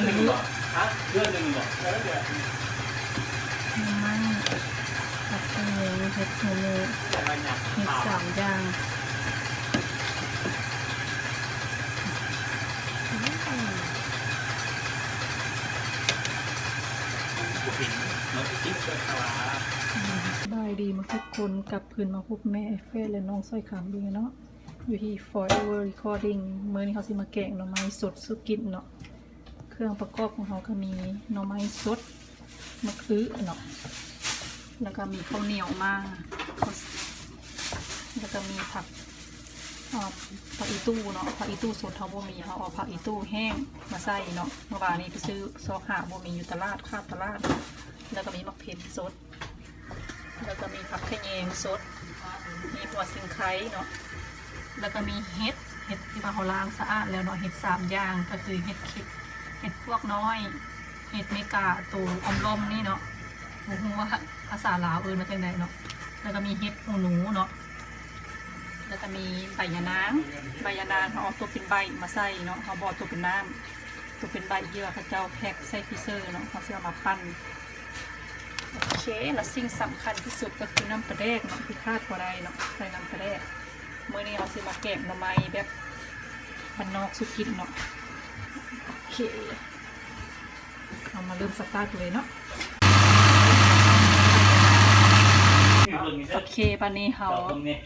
อนหนึ่งเหรอฮะเดือนหนึ่งเหรอแล้วเดือนมันผัดเป็นหมูเห็ดหมูหมูแต่ละอย่างเห็ดสามอย่างบุหินเราไปคิดเป็นตลาดบายดีมาทุกคนกลับคืนมาพบแม่เฟสและน้องสร้อยขามดีเนาะอยู่ที่ Forever Recording เมื่อนี้เขาสิมาแกงหน่อไม้สดสุกินเนาะเครื่องประกอบของเขาก็มีหน่อไม้สดมะอื้อเนาะแล้วก็มีข้าวเหนียวมาแล้วก็มีผักผักอีตู้เนาะผักอีตู้สดเขาบ่มีเขาเอาผักอีตู้แห้งมาใส่เนาะเมื่อวานนี้ไปซื้อซอกหาบ่มีอยู่ตลาดข้าตลาด แล้วก็มีมะเขือสด แล้วก็มีผักขยงสด มีหัวสิงไคร้เนาะแล้วก็มีเห็ดเห็ดที่มาเขาล้างสะอาดแล้วเนาะเห็ดสามอย่างก็คือเห็ดเข็ด เห็ดพวกน้อย เห็ดเมกาตูอมลมนี่เนาะผมรู้ว่าภาษาลาวเอินมาจากไหนเนาะ แล้วก็มีเห็ดหูหนูเนาะ แล้วก็มีใบยะนางใบยะนางเขาเอาตัวเป็นใบมาใส่เนาะเขาบอกตัวเป็นน้ำตัวเป็นใบเยื่อเขาเจ้าแพ็คใส่ฟรีเซอร์เนาะเขาเสื้อามาปั้นโอเคและสิ่งสำคัญที่สุดก็คือน้ำปลาแดกเนาะที่คาดบ่ได้เนาะใส่น้ำปลาแดกเมื่อนี้เราสิมาแกงหน่อไม้แบบพันนอกสุกินเนาะ เค เรามาเริ่มสตาร์ทเลยเนาะ โอเคปานนี้เขาเราตรงนี้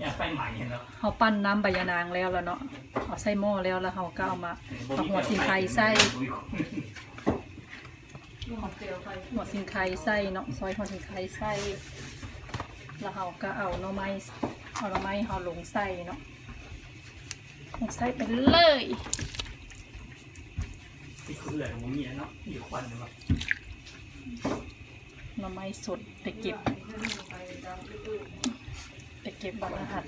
อยากไปใหม่เห็นแล้วเขาปั้นน้ำใบยานางแล้วแล้วเนาะ เอาใส่หม้อแล้วแล้วเขาก็เอามาเอาหัวสิงไคใส่หัวสิงไคใส่เนาะ ซอยหัวสิงไคใส่ แล้วเขาก็เอาหน่อไม้ เอาหน่อไม้เขาลงใส่เนาะลงใส่ไปเลย ที่คุณเหลือของมีเนาะอยู่ควันเนาะหน่อไม้สดไปเก็บไปเก็บบัตรรหัส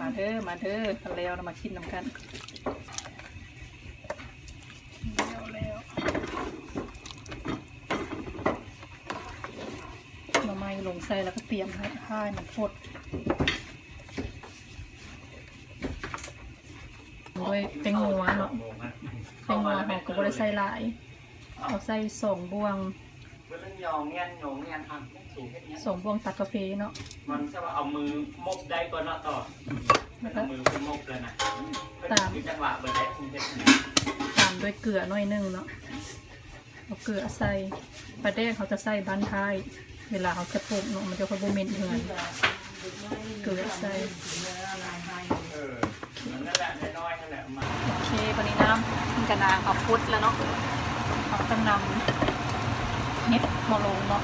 มาเด้อมาเด้อกันแล้วเรามากินน้ำกันแล้วแล้วหน่อไม้ลงใส่แล้วก็เตรียมให้ให้มันฟดด้วยแตงโมเนาะ แตงโมเขาก็บ่ได้ใส่หลายเอาใส่สองบวงเวลาหยองเงี้ยหยองเงี้ยอะสูงแค่นี้สองบวงตัดกาแฟเนาะมันจะว่าเอามือมบได้ก่อนเนาะต่อเอามือไปมบเลยนะคือจังหวะเบอร์ได้คุณเพชรตามด้วยเกลือหน่อยหนึงเนาะเอาเกลือใส่ปลาแดกเขาจะใส่บ้านท้าย เวลาเขาจะปรุงเนาะมันจะค่อยบ่เหม็นเหมือนเกลือใส่เออนั่นแหละน้อยๆนั่นแหละมาโอเควันนี้น้ำมัน กระนางเอาฟุตแล้วเนาะเขาต้งนำเห็ดมาลงเนาะ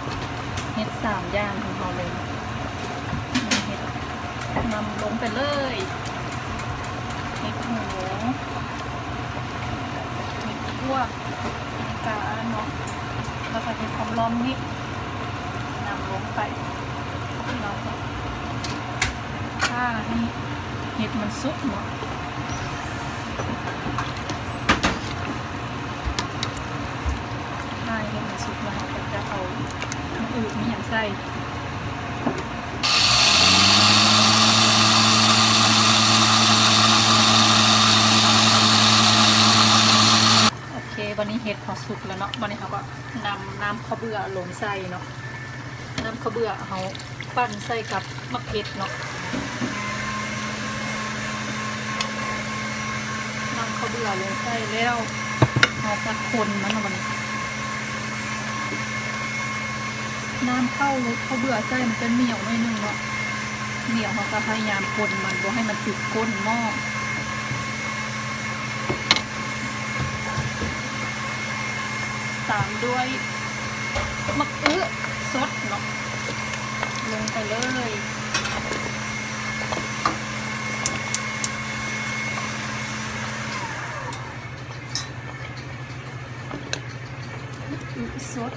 เห็ดสามย่างของเขาเลยเห็ดนำลงไปเลยเห็ดหมูเห็ดพวกกาเนาะแล้วก็เห็ดของล้อมนี่นำลงไปเนาะถ้าให้เห็ดมันสุกเนาะ ใช่ให้มันสุกแล้วเราก็จะเอาน้ำอืดมีอย่างใส่ โอเค วันนี้เห็ดพอสุกแล้วเนาะวันนี้เขาก็นำน้ำข้าวเบื่อลงใส่เนาะน้ำข้าวเบื่อเขาปั้นใส่กับมะเขือเนาะน้ำข้าวเบื่อลงใส่แล้วเขาก็คนมันเนาวันนี้ น้ำเข้าเลยเขาเบื่อใจมันจะเหนียวหน่อยนึงเนาะเหนียวเขาก็พยายามคนมันบ่ให้มันติดก้นหม้อตามด้วยมะอื้อสดเนาะลงไปเลยมะอื้อสด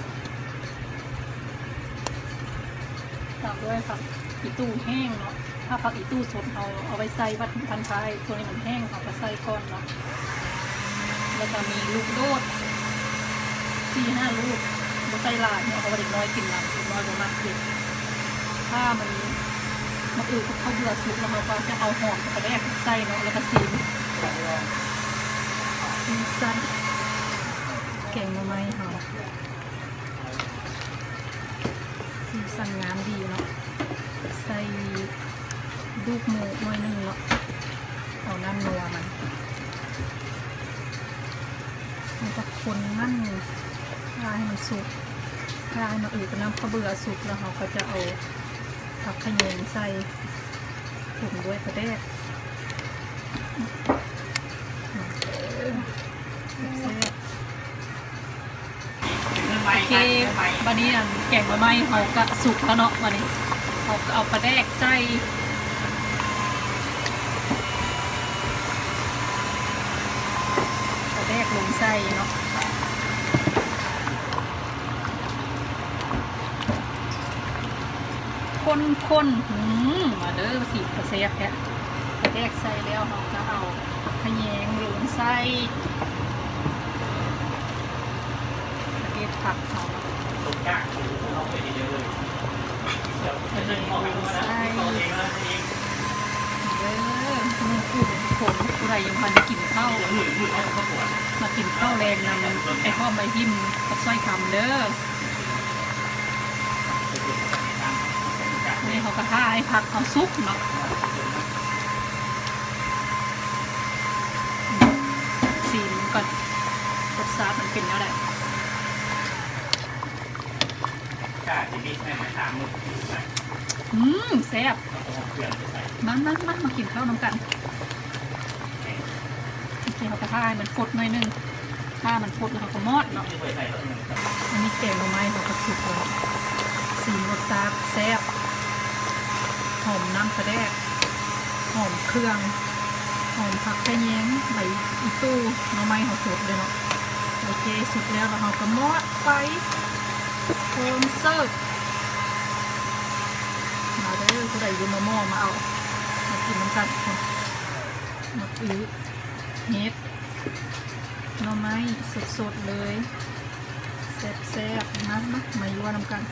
ตามด้วยผัก อีตู้แห้งเนาะถ้าผักอีตู้สดเอาเอาไว้ใส่วัดพันท้ายตัวนี้มันแห้งเขาก็ใส่ก้อนเนาะแล้วก็มีลูกโดดสี่ห้าลูกบ่ใส่หลายเนาะเอาไว้เด็กน้อยกินหลังเด็กน้อยบ่มากกินถ้ามันมันอืดกับข้าเบื่อสุกแล้วเราก็จะเอาหอมกับกระแดกใส่เนาะแล้วก็ซีมสีสันแกงหน่อไม้เฮาสีสันงามดีเนาะ ใส่ลูกหมูหน่อยนึงเนาะเอาน้ำนัวมันมันจะคนนั่นคลายมันสุกคลายมาอืดกับน้ำข้าวเบื่อสุกแล้วเขาก็จะเอาผักขยงใส่ถุงด้วยกระเดกโอเคไม่วันนี้อันแกงมะไม้เขาก็สุกแล้วเนาะวันนี้ เขาเอาปลาแดกใส่ปลาแดกลงใส่เนาะคนคนหืมมาเด้อสิกระเซียบแค่ปลาแดกใส่แล้วเขาก็เอาขยงลงใส่ประเทศผักเขาตกยากเอาไปเยอะเลย เดี๋ยวจะเล่นหมอไปด้วยนะตัวเองแล้วเองเด้อมึงพูดผมผู้ใดยังพันได้กินข้าวหืดหืดแล้วก็ปวดมากินข้าวแรงนำไอ้ข้อมใบหิมกับสร้อยคำเด้อนี่เขาก็ท่าให้พักเขาซุกเนาะสีมันก่อนรสชาติมันเป็นแล้วแหละ กล้าจะมีแม่มาถามมึงใส่ อืมแซ่บเอาเปลี่ยนไปใส่มันมันมันมากินข้าวน้ำกันโอเคเขาก็ท่าให้มันฟดหน่อยนึงถ้ามันฟดแล้วเขาก็มอดเนาะอันนี้แกงหน่อไม้เขาก็สุกแล้วสีรสชาติแซ่บหอมน้ำกระแดกหอมเครื่องหอมผักกระแยงใบอีตู้หน่อไม้เขาสดเลยเนาะโอเคสุกแล้วเราก็มอดไฟโคนเซิร์ฟมาเด้อผู้ใดอยืมมาหม้อมาเอา มากินน้ำกันมาปิ้วเฮ็ดหน่อไม้สดๆเลยแซ่บๆนะมามายั่วน้ำกัน